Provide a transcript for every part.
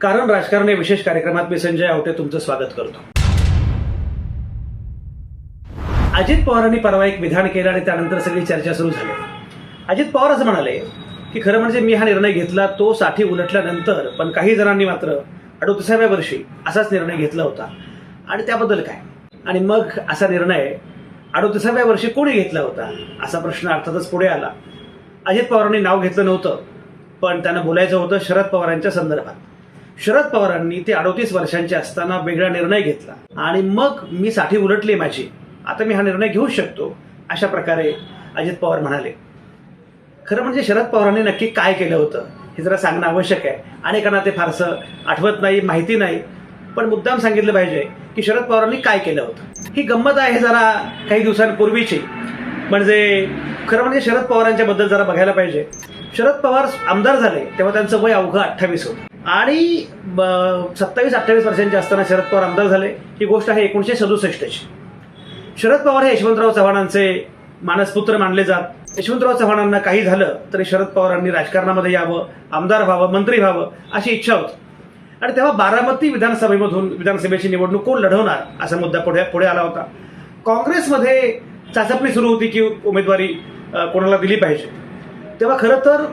कारण राजकारण या विशेष कार्यक्रमात मी संजय आवटे तुमचं स्वागत करतो. अजित पवारांनी परवा एक विधान केलं आणि त्यानंतर सगळी चर्चा सुरू झाली. अजित पवार असं म्हणाले की खरं म्हणजे मी हा निर्णय घेतला तो साठी उलटल्यानंतर पण काही जणांनी मात्र अडोतीसाव्या वर्षी असाच निर्णय घेतला होता. आणि त्याबद्दल काय? आणि मग असा निर्णय अडोतीसाव्या वर्षी कोणी घेतला होता? असा प्रश्न अर्थातच पुढे आला. अजित पवारांनी नाव घेतलं नव्हतं पण त्यांना बोलायचं होतं शरद पवारांच्या संदर्भात. शरद पवारांनी ते अडोतीस वर्षांचे असताना वेगळा निर्णय घेतला. आणि मग मी साठी उलटली माझी. आता मी हा निर्णय घेऊ शकतो अशा प्रकारे अजित पवार म्हणाले. खरं म्हणजे शरद पवारांनी नक्की काय केलं होतं हे जरा सांगणं आवश्यक आहे. अनेकांना ते फारसं आठवत नाही माहिती नाही. पण मुद्दाम सांगितलं पाहिजे की शरद पवारांनी काय केलं होतं. ही गंमत आहे जरा काही दिवसांपूर्वीची. म्हणजे खरं म्हणजे शरद पवारांच्या बद्दल जरा बघायला पाहिजे. शरद पवार आमदार झाले तेव्हा त्यांचं वय अवघं अठ्ठावीस होतं. आणि सत्तावीस अठ्ठावीस वर्षांचे असताना शरद पवार आमदार झाले. ही गोष्ट आहे एकोणीशे सदुसष्टची. शरद पवार हे यशवंतराव चव्हाणांचे मानसपुत्र मानले जात. यशवंतराव चव्हाणांना काही झालं तरी शरद पवारांनी राजकारणामध्ये यावं आमदार व्हावं मंत्री व्हावं अशी इच्छा होती. आणि तेव्हा बारामती विधानसभेमधून विधानसभेची निवडणूक कोण लढवणार असा मुद्दा पुढे पुढे आला होता. काँग्रेसमध्ये चाचपणी सुरू होती की उमेदवारी कोणाला दिली पाहिजे. तेव्हा खरं तर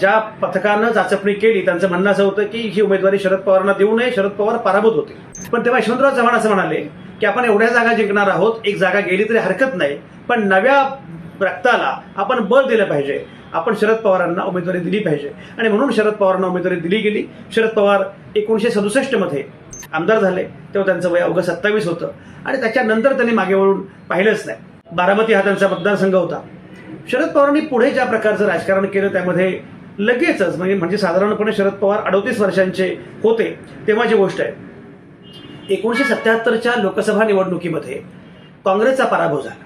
ज्या पथकानं चाचपणी केली त्यांचं म्हणणं असं होतं की ही उमेदवारी शरद पवारांना देऊ नये शरद पवार पराभूत होते. पण तेव्हा यशवंतराव चव्हाण असं म्हणाले की आपण एवढ्या जागा जिंकणार आहोत एक जागा गेली तरी हरकत नाही पण नव्या रक्ताला आपण बळ दिलं पाहिजे. आपण शरद पवारांना उमेदवारी दिली पाहिजे. आणि म्हणून शरद पवारांना उमेदवारी दिली गेली. शरद पवार एकोणीशे सदुसष्टमध्ये आमदार झाले. तेव्हा त्यांचं वय अवघं सत्तावीस होतं. आणि त्याच्यानंतर त्यांनी मागे वळून पाहिलंच नाही. बारामती हा त्यांचा मतदारसंघ होता. शरद पवारांनी पुढे ज्या प्रकारचं राजकारण केलं त्यामध्ये लगेचच म्हणजे म्हणजे साधारणपणे शरद पवार अडोतीस वर्षांचे होते तेव्हाची गोष्ट आहे एकोणीशे सत्याहत्तरच्या लोकसभा निवडणुकीमध्ये काँग्रेसचा पराभव झाला.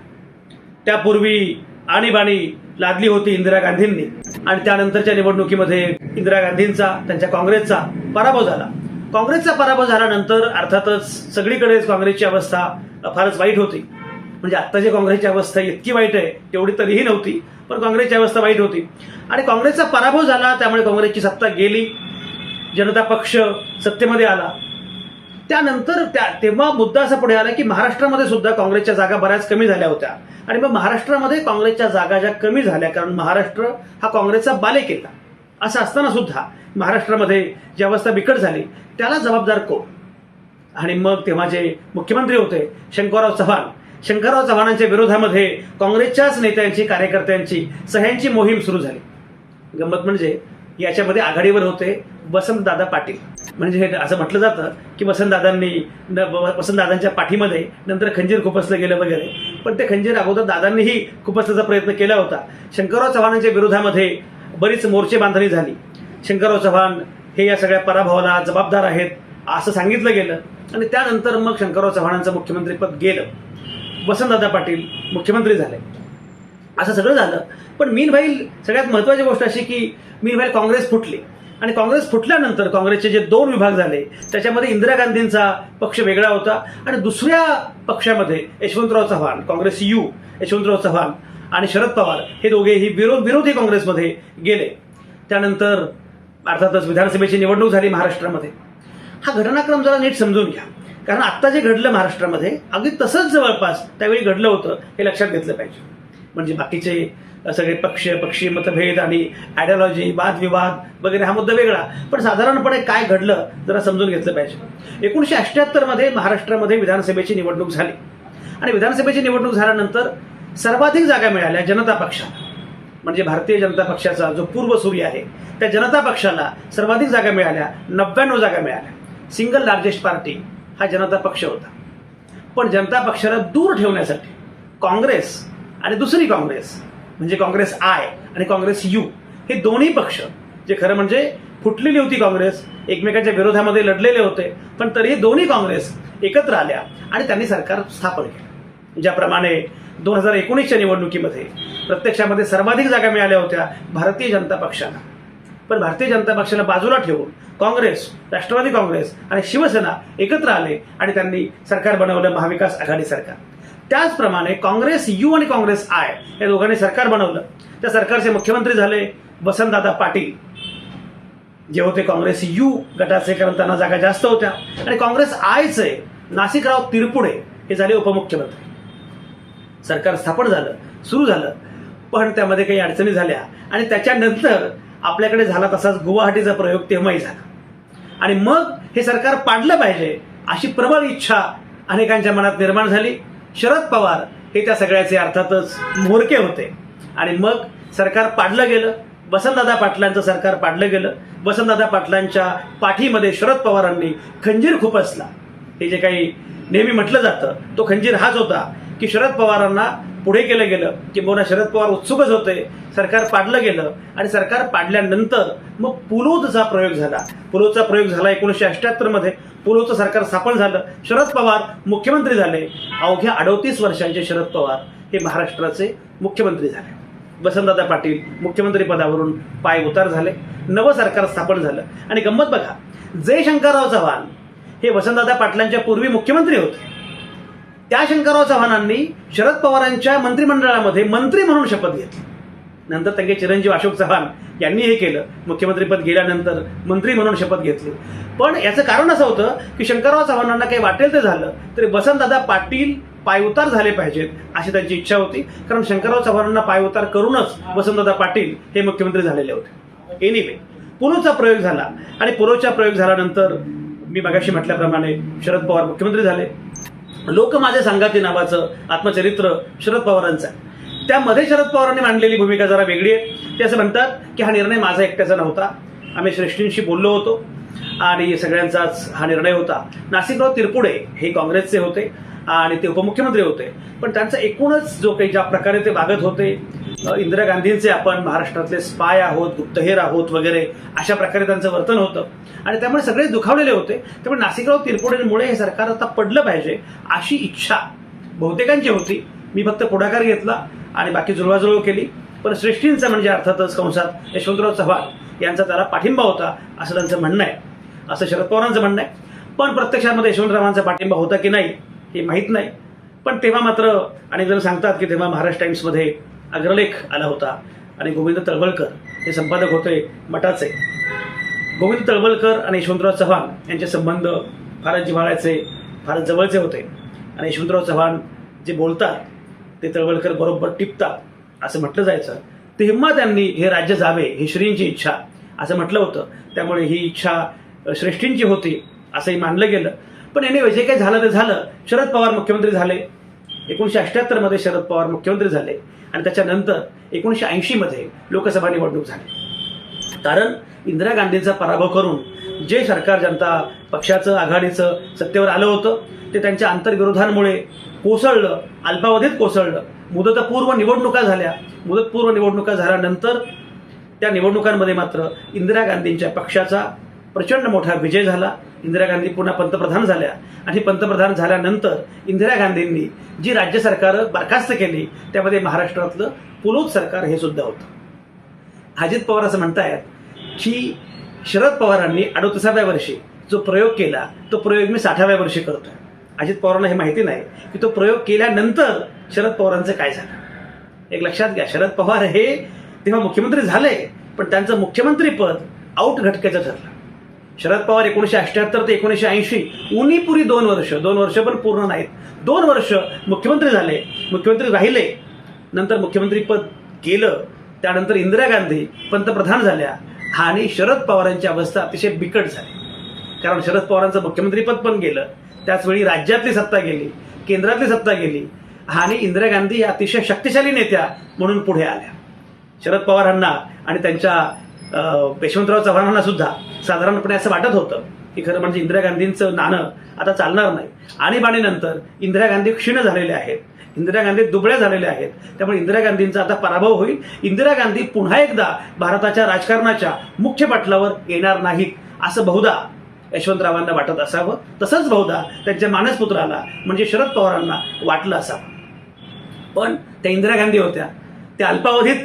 त्यापूर्वी आणीबाणी लादली होती इंदिरा गांधींनी आणि त्यानंतरच्या निवडणुकीमध्ये इंदिरा गांधींचा त्यांच्या काँग्रेसचा पराभव झाला. काँग्रेसचा पराभव झाल्यानंतर अर्थातच सगळीकडेच काँग्रेसची अवस्था फारच वाईट होती. म्हणजे आत्ताची काँग्रेसची अवस्था इतकी वाईट आहे तेवढी तरीही नव्हती पण काँग्रेसची अवस्था वाईट होती. आणि काँग्रेसचा पराभव झाला त्यामुळे काँग्रेसची सत्ता गेली जनता पक्ष सत्तेमध्ये आला. त्यानंतर त्या तेव्हा मुद्दा असा पुढे आला की महाराष्ट्रामध्ये सुद्धा काँग्रेसच्या जागा बऱ्याच कमी झाल्या होत्या. आणि मग महाराष्ट्रामध्ये काँग्रेसच्या जागा ज्या कमी झाल्या कारण महाराष्ट्र हा काँग्रेसचा बालेकिल्ला असं असताना सुद्धा महाराष्ट्रामध्ये जी अवस्था बिकट झाली त्याला जबाबदार कोण? आणि मग तेव्हा जे मुख्यमंत्री होते शंकरराव चव्हाण शंकरराव चव्हाणांच्या विरोधामध्ये काँग्रेसच्याच नेत्यांची कार्यकर्त्यांची सह्यांची मोहीम सुरू झाली. गंमत म्हणजे याच्यामध्ये आघाडीवर होते वसंतदादा पाटील. म्हणजे हे असं म्हटलं जातं की वसंतदादांनी वसंतदादांच्या पाठीमध्ये नंतर खंजीर खुपसलं गेलं वगैरे. पण ते खंजीर अगोदर दादांनीही खुपसण्याचा प्रयत्न केला होता. शंकरराव चव्हाणांच्या विरोधामध्ये बरीच मोर्चे बांधणी झाली. शंकरराव चव्हाण हे या सगळ्या पराभवाला जबाबदार आहेत असं सांगितलं गेलं. आणि त्यानंतर मग शंकरराव चव्हाणांचं मुख्यमंत्रीपद गेलं. वसंतदादा पाटील मुख्यमंत्री झाले. असं सगळं झालं. पण मीनभाई सगळ्यात महत्वाची गोष्ट अशी की मीनभाई काँग्रेस फुटली. आणि काँग्रेस फुटल्यानंतर काँग्रेसचे जे दोन विभाग झाले त्याच्यामध्ये इंदिरा गांधींचा पक्ष वेगळा होता आणि दुसऱ्या पक्षामध्ये यशवंतराव चव्हाण काँग्रेस यू यशवंतराव चव्हाण आणि शरद पवार हे दोघेही विरोध विरोधी काँग्रेसमध्ये गेले. त्यानंतर अर्थातच विधानसभेची निवडणूक झाली महाराष्ट्रामध्ये. हा घटनाक्रम जरा नीट समजून घ्या. कारण आत्ता जे घडलं महाराष्ट्रामध्ये अगदी तसंच जवळपास त्यावेळी घडलं होतं हे लक्षात घेतलं पाहिजे. म्हणजे बाकीचे सगळे पक्ष पक्षी मतभेद आणि आयडियॉलॉजी वादविवाद वगैरे हा मुद्दा वेगळा. पण साधारणपणे काय घडलं जरा समजून घेतलं पाहिजे. एकोणीशे अठ्ठ्याहत्तरमध्ये महाराष्ट्रामध्ये विधानसभेची निवडणूक झाली. आणि विधानसभेची निवडणूक झाल्यानंतर सर्वाधिक जागा मिळाल्या जनता पक्षाला. म्हणजे भारतीय जनता पक्षाचा जो पूर्व सूर्य आहे त्या जनता पक्षाला सर्वाधिक जागा मिळाल्या नव्याण्णव जागा मिळाल्या. सिंगल लार्जेस्ट पार्टी हा जनता पक्ष होता. पण जनता पक्षाला दूर ठेवण्यासाठी काँग्रेस आणि दुसरी काँग्रेस म्हणजे काँग्रेस आय आणि काँग्रेस यू हे दोन्ही पक्ष जे खरं म्हणजे फुटलेली होती काँग्रेस एकमेकांच्या विरोधामध्ये लढलेले होते पण तरीही दोन्ही काँग्रेस एकत्र आल्या आणि त्यांनी सरकार स्थापन केलं. ज्याप्रमाणे दोन हजार एकोणीसच्या निवडणुकीमध्ये प्रत्यक्षामध्ये सर्वाधिक जागा मिळाल्या होत्या भारतीय जनता पक्षाला. पण भारतीय जनता पक्षाला बाजूला ठेवून काँग्रेस राष्ट्रवादी काँग्रेस आणि शिवसेना एकत्र आले आणि त्यांनी सरकार बनवलं महाविकास आघाडी सरकार. त्याचप्रमाणे काँग्रेस यू आणि काँग्रेस आय या दोघांनी सरकार बनवलं. त्या सरकारचे मुख्यमंत्री झाले वसंतदादा पाटील. जे होते काँग्रेस यू गटाचे कारण त्यांना जागा जास्त होत्या. आणि काँग्रेस आयचे नाशिकराव तिरपुडे हे झाले उपमुख्यमंत्री. सरकार स्थापन झालं सुरू झालं. पण त्यामध्ये काही अडचणी झाल्या आणि त्याच्यानंतर आपल्याकडे झाला तसाच गुवाहाटीचा प्रयोग तेव्हाही झाला. आणि मग हे सरकार पाडलं पाहिजे अशी प्रबळ इच्छा अनेकांच्या मनात निर्माण झाली. शरद पवार हे त्या सगळ्याचे अर्थातच मोरके होते. आणि मग सरकार पाडलं गेलं. वसंतदादा पाटलांचं सरकार पाडलं गेलं. वसंतदादा पाटलांच्या पाठीमध्ये शरद पवारांनी खंजीर खुपसला हे जे काही नेहमी म्हटलं जातं तो खंजीर हाच होता की शरद पवारांना पुढे केलं गेलं किंबहुना शरद पवार उत्सुकच होते सरकार पाडलं गेलं आणि सरकार पाडल्यानंतर मग पुलोदचा प्रयोग झाला. पुलोदचा प्रयोग झाला एकोणीसशे अठ्याहत्तरमध्ये पुलोदचं सरकार स्थापन झालं. शरद पवार मुख्यमंत्री झाले. अवघ्या अडोतीस वर्षांचे शरद पवार हे महाराष्ट्राचे मुख्यमंत्री झाले. वसंतदादा पाटील मुख्यमंत्री पदावरून पाय उतार झाले. नवं सरकार स्थापन झालं. आणि गंमत बघा जय शंकरराव चव्हाण हे वसंतदादा पाटलांच्या पूर्वी मुख्यमंत्री होते. त्या शंकरराव चव्हाणांनी शरद पवारांच्या मंत्रिमंडळामध्ये मंत्री म्हणून शपथ घेतली. नंतर त्यांचे चिरंजीव अशोक चव्हाण यांनी हे केलं. मुख्यमंत्रीपद गेल्यानंतर मंत्री म्हणून शपथ घेतली. पण याचं कारण असं होतं की शंकरराव चव्हाणांना काही वाटेल ते झालं तरी वसंतदादा पाटील पायउतार झाले पाहिजेत अशी त्यांची इच्छा होती. कारण शंकरराव चव्हाणांना पायउतार करूनच वसंतदादा पाटील हे मुख्यमंत्री झालेले होते. एनिवे पुलोचा प्रयोग झाला. आणि पुरोचा प्रयोग झाल्यानंतर मी मगाशी म्हटल्याप्रमाणे शरद पवार मुख्यमंत्री झाले. लोक माझे सांगाते नावाचं आत्मचरित्र शरद पवारांचं आहे. त्यामध्ये शरद पवारांनी मांडलेली भूमिका जरा वेगळी आहे. ते असं म्हणतात की हा निर्णय माझा एकट्याचा नव्हता. आम्ही श्रेष्ठींशी बोललो होतो आणि सगळ्यांचाच हा निर्णय होता. नाशिकराव तिरपुडे हे काँग्रेसचे होते. आणि ते उपमुख्यमंत्री होते. पण त्यांचा एकूणच जो काही ज्या प्रकारे ते वागत होते इंदिरा गांधींचे आपण महाराष्ट्रातले स्पाय आहोत गुप्तहेर आहोत वगैरे अशा प्रकारे त्यांचं वर्तन होतं. आणि त्यामुळे सगळे दुखावलेले होते. त्यामुळे नाशिकराव तिरपुडेंमुळे हे सरकार आता पडलं पाहिजे अशी इच्छा बहुतेकांची होती. मी फक्त पुढाकार घेतला आणि बाकी जुळवाजुळव केली. पण श्रेष्ठींचा म्हणजे अर्थातच कंसात यशवंतराव चव्हाण यांचा त्याला पाठिंबा होता असं त्यांचं म्हणणं आहे. असं शरद पवारांचं म्हणणं आहे. पण प्रत्यक्षामध्ये यशवंतरावांचा पाठिंबा होता की नाही हे माहीत नाही. पण तेव्हा मात्र अनेक जण सांगतात की तेव्हा महाराष्ट्र टाइम्समध्ये अग्रलेख आला होता आणि गोविंद तळवळकर हे संपादक होते मठाचे. गोविंद तळवळकर आणि यशवंतराव चव्हाण यांचे संबंध फारच जिव्हाळ्याचे फारच जवळचे होते. आणि यशवंतराव चव्हाण जे बोलतात ते तळवळकर बरोबर टिपतात असं म्हटलं जायचं. तेव्हा त्यांनी हे राज्य जावे ही श्रींची इच्छा असं म्हटलं होतं. त्यामुळे ही इच्छा श्रेष्ठींची होती असंही मानलं गेलं. पण याने जे काही झालं ते झालं. शरद पवार मुख्यमंत्री झाले. एकोणीशे अठ्ठ्याहत्तरमध्ये शरद पवार मुख्यमंत्री झाले. आणि त्याच्यानंतर एकोणीशे ऐंशीमध्ये लोकसभा निवडणूक झाली. कारण इंदिरा गांधींचा पराभव करून जे सरकार जनता पक्षाचं आघाडीचं सत्तेवर आलं होतं ते त्यांच्या आंतरविरोधांमुळे कोसळलं अल्पावधीत कोसळलं. मुदतपूर्व निवडणुका झाल्या. मुदतपूर्व निवडणुका झाल्यानंतर त्या निवडणुकांमध्ये मात्र इंदिरा गांधींच्या पक्षाचा प्रचंड मोठा विजय झाला. इंदिरा गांधी पुन्हा पंतप्रधान झाल्या. आणि पंतप्रधान झाल्यानंतर इंदिरा गांधींनी जी राज्य सरकारं बरखास्त केली त्यामध्ये महाराष्ट्रातलं पुलोत सरकार हे सुद्धा होतं. अजित पवार असं म्हणतायत की शरद पवारांनी अडोतीसाव्या वर्षी जो प्रयोग केला तो प्रयोग मी साठाव्या वर्षी करतोय. अजित पवारांना हे माहिती नाही की तो प्रयोग केल्यानंतर शरद पवारांचं काय झालं? एक लक्षात घ्या शरद पवार हे तेव्हा मुख्यमंत्री झाले पण त्यांचं मुख्यमंत्रीपद आऊट घटकेचं ठरलं. शरद पवार एकोणीशे अठ्ठ्याहत्तर ते एकोणीशे ऐंशी उनीपुरी दोन वर्ष दोन वर्ष पण पूर्ण नाहीत. दोन वर्ष मुख्यमंत्री झाले मुख्यमंत्री राहिले नंतर मुख्यमंत्रीपद गेलं त्यानंतर इंदिरा गांधी पंतप्रधान झाल्या आणि शरद पवारांची अवस्था अतिशय बिकट झाली. कारण शरद पवारांचं मुख्यमंत्रीपद पण गेलं त्याचवेळी राज्यातली सत्ता गेली केंद्रातली सत्ता गेली आणि इंदिरा गांधी या अतिशय शक्तिशाली नेत्या म्हणून पुढे आल्या. शरद पवारांना आणि त्यांच्या यशवंतराव चव्हाणांना सुद्धा साधारणपणे असं वाटत होतं की खरं म्हणजे इंदिरा गांधींचं नाणं आता चालणार नाही. आणीबाणीनंतर इंदिरा गांधी क्षीण झालेले आहेत. इंदिरा गांधी दुबळ्या झालेल्या आहेत. त्यामुळे इंदिरा गांधींचा आता पराभव होईल. इंदिरा गांधी पुन्हा एकदा भारताच्या राजकारणाच्या मुख्य पटलावर येणार नाहीत असं बहुधा यशवंतरावांना वाटत असावं. तसंच बहुधा त्यांच्या मानसपुत्राला म्हणजे शरद पवारांना वाटलं असावं. पण त्या इंदिरा गांधी होत्या. त्या अल्पावधीत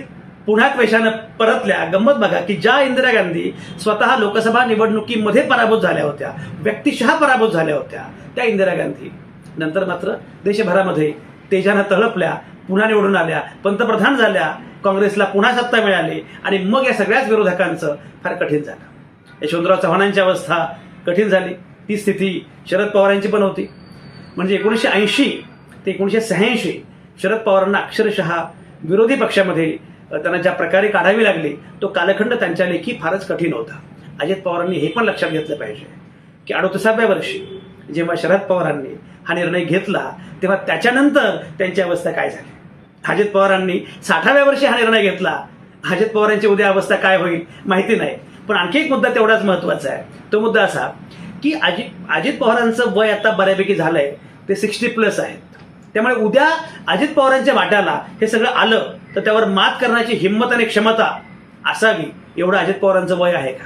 पुन्हा क्वेशानं परतल्या गंमत बघा की ज्या इंदिरा गांधी स्वतः लोकसभा निवडणुकीमध्ये पराभूत झाल्या होत्या व्यक्तिशः पराभूत झाल्या होत्या त्या इंदिरा गांधी. नंतर मात्र देशभरामध्ये तेजानं तळपल्या पुन्हा निवडून आल्या पंतप्रधान झाल्या काँग्रेसला पुन्हा सत्ता मिळाली आणि मग या सगळ्याच विरोधकांचं फार कठीण झालं. यशवंतराव चव्हाणांची अवस्था कठीण झाली. ती स्थिती शरद पवारांची पण होती. म्हणजे एकोणीसशे ऐंशी ते एकोणीसशे शहाऐंशी शरद पवारांना अक्षरशः विरोधी पक्षामध्ये त्यांना ज्या प्रकारे काढावी लागली तो कालखंड त्यांच्या लेखी फारच कठीण होता. अजित पवारांनी हे पण लक्षात घेतलं पाहिजे की अडोतीसाव्या वर्षी जेव्हा शरद पवारांनी हा निर्णय घेतला तेव्हा त्याच्यानंतर त्यांची अवस्था काय झाली? अजित पवारांनी साठाव्या वर्षी हा निर्णय घेतला. अजित पवारांची उद्या अवस्था काय होईल माहिती नाही. पण आणखी एक मुद्दा तेवढाच महत्त्वाचा आहे. तो मुद्दा असा की अजित अजित पवारांचं वय आता बऱ्यापैकी झालंय ते सिक्स्टी प्लस आहेत. त्यामुळे उद्या अजित पवारांच्या वाट्याला हे सगळं आलं. तर त्यावर मात करण्याची हिंमत आणि क्षमता असावी एवढं अजित पवारांचं वय आहे का?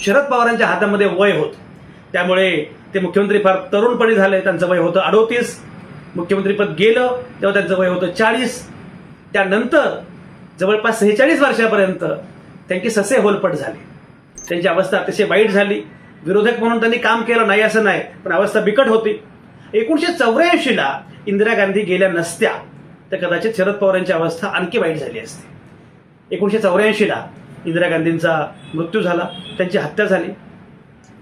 शरद पवारांच्या हातामध्ये वय होतं. त्यामुळे ते मुख्यमंत्री फार तरुणपणी झाले त्यांचं वय होतं अडोतीस. मुख्यमंत्रीपद गेलं तेव्हा त्यांचं वय होतं चाळीस. त्यानंतर जवळपास सेहेचाळीस वर्षापर्यंत त्यांची ससे होलपट झाली. त्यांची अवस्था अतिशय वाईट झाली. विरोधक म्हणून त्यांनी काम केलं नाही असं नाही पण अवस्था बिकट होती. एकोणीसशे चौऱ्याऐंशीला इंदिरा गांधी गेल्या नसत्या. तर कदाचित शरद पवारांची अवस्था आणखी वाईट झाली असती. एकोणीसशे चौऱ्याऐंशीला इंदिरा गांधींचा मृत्यू झाला त्यांची हत्या झाली.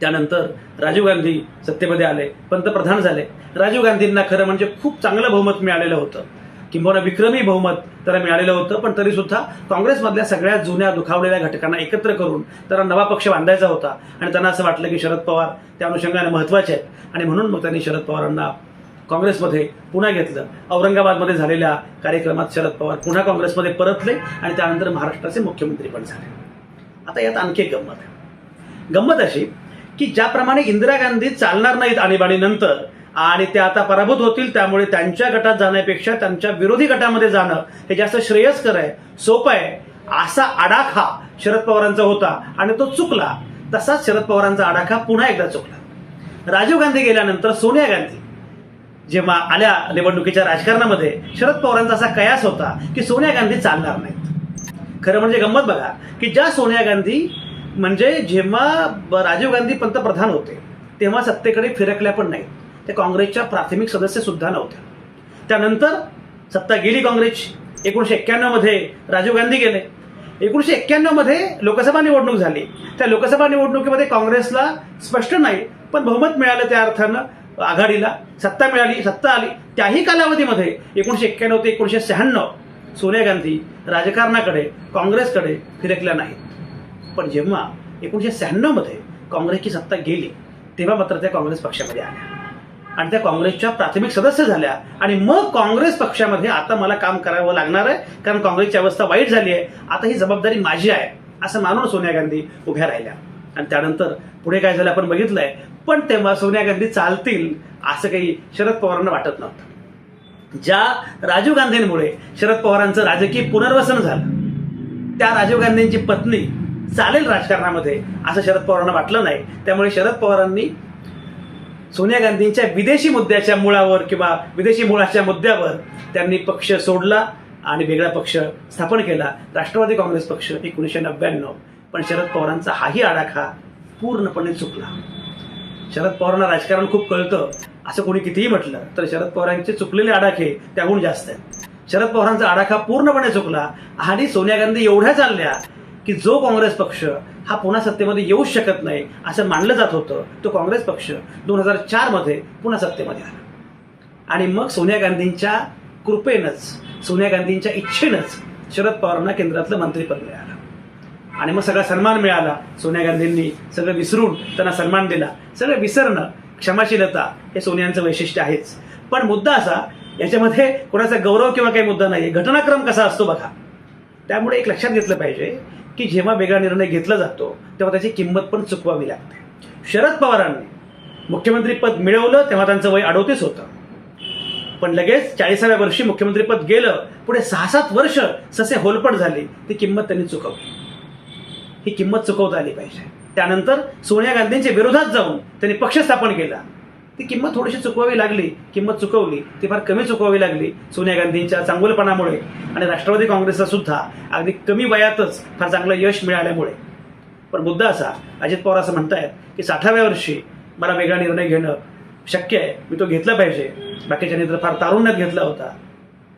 त्यानंतर राजीव गांधी सत्तेमध्ये आले पंतप्रधान झाले. राजीव गांधींना खरं म्हणजे खूप चांगलं बहुमत मिळालेलं होतं. किंबहुना विक्रमी बहुमत त्याला मिळालेलं होतं पण तरी सुद्धा काँग्रेसमधल्या सगळ्या जुन्या दुखावलेल्या घटकांना एकत्र करून त्याला नवा पक्ष बांधायचा होता. आणि त्यांना असं वाटलं की शरद पवार त्या अनुषंगाने महत्त्वाचे आहेत. आणि म्हणून मग त्यांनी शरद पवारांना काँग्रेसमध्ये पुन्हा घेतलं. औरंगाबादमध्ये झालेल्या कार्यक्रमात शरद पवार पुन्हा काँग्रेसमध्ये परतले आणि त्यानंतर महाराष्ट्राचे मुख्यमंत्री पण झाले. आता यात आणखी एक गंमत आहे. गंमत अशी की ज्याप्रमाणे इंदिरा गांधी चालणार नाहीत आणीबाणीनंतर आणि त्या आता पराभूत होतील त्यामुळे त्यांच्या गटात जाण्यापेक्षा त्यांच्या विरोधी गटामध्ये जाणं हे जास्त श्रेयस्कर आहे सोपं आहे. असा आडाखा शरद पवारांचा होता आणि तो चुकला. तसाच शरद पवारांचा आडाखा पुन्हा एकदा चुकला. राजीव गांधी गेल्यानंतर सोनिया गांधी जेव्हा आल्या निवडणुकीच्या राजकारणामध्ये शरद पवारांचा असा कयास होता की सोनिया गांधी चालणार नाहीत. खरं म्हणजे गंमत बघा की ज्या सोनिया गांधी म्हणजे जेव्हा राजीव गांधी पंतप्रधान होते तेव्हा सत्तेकडे फिरकल्या पण नाहीत. ते काँग्रेसच्या प्राथमिक सदस्य सुद्धा नव्हत्या. त्यानंतर सत्ता गेली काँग्रेसची एकोणीशे एक्क्याण्णवमध्ये राजीव गांधी गेले. एकोणीशे एक्क्याण्णवमध्ये लोकसभा निवडणूक झाली. त्या लोकसभा निवडणुकीमध्ये काँग्रेसला स्पष्ट नाही पण बहुमत मिळालं त्या अर्थानं. आघाडीला सत्ता मिळाली सत्ता आली. त्याही कालावधीमध्ये एकोणीशे एक्क्याण्णव ते एकोणीशे शहाण्णव सोनिया गांधी राजकारणाकडे काँग्रेसकडे फिरकल्या नाहीत. पण जेव्हा एकोणीशे शहाण्णवमध्ये काँग्रेसची सत्ता गेली तेव्हा मात्र त्या काँग्रेस पक्षामध्ये आल्या. आणि त्या काँग्रेसच्या प्राथमिक सदस्य झाल्या. आणि मग काँग्रेस पक्षामध्ये आता मला काम करावं लागणार आहे कारण काँग्रेसची अवस्था वाईट झाली आहे. आता ही जबाबदारी माझी आहे असं मानून सोनिया गांधी उभ्या राहिल्या. आणि त्यानंतर पुढे काय झालं आपण बघितलंय पण तेव्हा सोनिया गांधी चालतील असं काही शरद पवारांना वाटत नव्हतं. ज्या राजीव गांधींमुळे शरद पवारांचं राजकीय पुनर्वसन झालं त्या राजीव गांधींची पत्नी चालेल राजकारणामध्ये असं शरद पवारांना वाटलं नाही. त्यामुळे शरद पवारांनी सोनिया गांधींच्या विदेशी मुद्द्याच्या मुळावर किंवा विदेशी मुळाच्या मुद्द्यावर त्यांनी पक्ष सोडला आणि वेगळा पक्ष स्थापन केला. राष्ट्रवादी काँग्रेस पक्ष एकोणीसशे नव्याण्णव. पण शरद पवारांचा हाही आडाखा पूर्णपणे चुकला. शरद पवारांना राजकारण खूप कळतं असं कोणी कितीही म्हटलं तर शरद पवारांचे चुकलेले आडाखे त्याहून जास्त आहेत. शरद पवारांचा आडाखा पूर्णपणे चुकला आणि सोनिया गांधी एवढ्या चालल्या की जो काँग्रेस पक्ष हा पुन्हा सत्तेमध्ये येऊच शकत नाही असं मानलं जात होतं तो काँग्रेस पक्ष दोन हजार चारमध्ये पुन्हा सत्तेमध्ये आला. आणि मग सोनिया गांधींच्या कृपेनंच सोनिया गांधींच्या इच्छेनंच शरद पवारांना केंद्रातलं मंत्रीपद मिळालं. आणि मग सगळा सन्मान मिळाला. सोनिया गांधींनी सगळं विसरून त्यांना सन्मान दिला. सगळं विसरणं क्षमाशीलता हे सोनियांचं वैशिष्ट्य आहेच. पण मुद्दा असा याच्यामध्ये कोणाचा गौरव किंवा काही मुद्दा नाही घटनाक्रम कसा असतो बघा. त्यामुळे एक लक्षात घेतलं पाहिजे की जेव्हा वेगळा निर्णय घेतला जातो तेव्हा त्याची किंमत पण चुकवावी लागते. शरद पवारांनी मुख्यमंत्रीपद मिळवलं तेव्हा त्यांचं वय अडोतीस होतं. पण लगेच चाळीसाव्या वर्षी मुख्यमंत्रीपद गेलं पुढे सहा सात वर्ष ससे होलपट झाली ती किंमत त्यांनी चुकवली. ही किंमत चुकवता आली पाहिजे. त्यानंतर सोनिया गांधींच्या विरोधात जाऊन त्यांनी पक्ष स्थापन केला. ती किंमत थोडीशी चुकवावी लागली. किंमत चुकवली. ती फार कमी चुकवावी लागली सोनिया गांधींच्या चांगुलपणामुळे आणि राष्ट्रवादी काँग्रेसला सुद्धा अगदी कमी वयातच फार चांगलं यश मिळाल्यामुळे. पण मुद्दा असा अजित पवार असं म्हणतायत की साठाव्या वर्षी मला वेगळा निर्णय घेणं शक्य आहे. मी तो घेतला पाहिजे. बाकीच्यांनी तर फार तारुण्यात घेतला होता.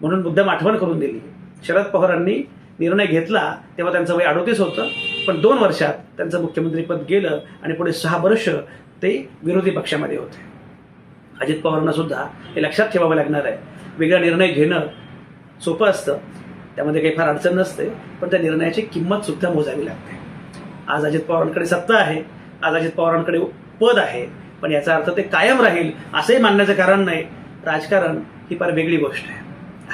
म्हणून मुद्दाम आठवण करून दिली. शरद पवारांनी निर्णय घेतला तेव्हा त्यांचं वय अडोतीस होतं. पण दोन वर्षात त्यांचं मुख्यमंत्रीपद गेलं आणि पुढे सहा वर्ष ते विरोधी पक्षामध्ये होते. अजित पवारांना सुद्धा हे लक्षात ठेवावं लागणार आहे. वेगळा निर्णय घेणं सोपं असतं. त्यामध्ये काही फार अडचण नसते पण त्या निर्णयाची किंमत सुद्धा मोजावी लागते. आज अजित पवारांकडे सत्ता आहे आज अजित पवारांकडे पद आहे पण याचा अर्थ ते कायम राहील असंही मानण्याचं कारण नाही. राजकारण ही फार वेगळी गोष्ट आहे.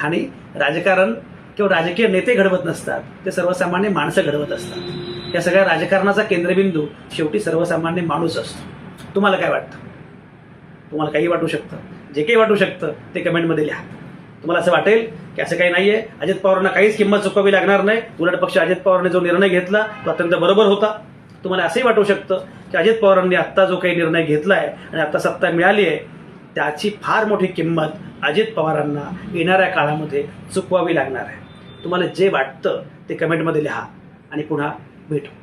आणि राजकारण किंवा राजकीय नेते घडवत नसतात ते सर्वसामान्य माणसं घडवत असतात. या सगळ्या राजकारणाचा केंद्रबिंदू शेवटी सर्वसामान्य माणूस असतो. तुम्हाला काय वाटतं? तुम्हाला काही वाटू शकतं? जे काही वाटू शकतं ते कमेंटमध्ये लिहा. तुम्हाला असं वाटेल की असं काही नाहीये. अजित पवारांना काहीच किंमत चुकवावी लागणार नाही. उलट पक्ष अजित पवारांनी जो निर्णय घेतला तो अत्यंत बरोबर होता. तुम्हाला असंही वाटू शकतं की अजित पवारांनी आत्ता जो काही निर्णय घेतला आहे आणि आत्ता सत्ता मिळाली आहे त्याची फार मोठी किंमत अजित पवारांना येणाऱ्या काळामध्ये चुकवावी लागणार आहे. तुम्हाला जे वाटतं ते कमेंटमध्ये लिहा आणि पुन्हा भेटू.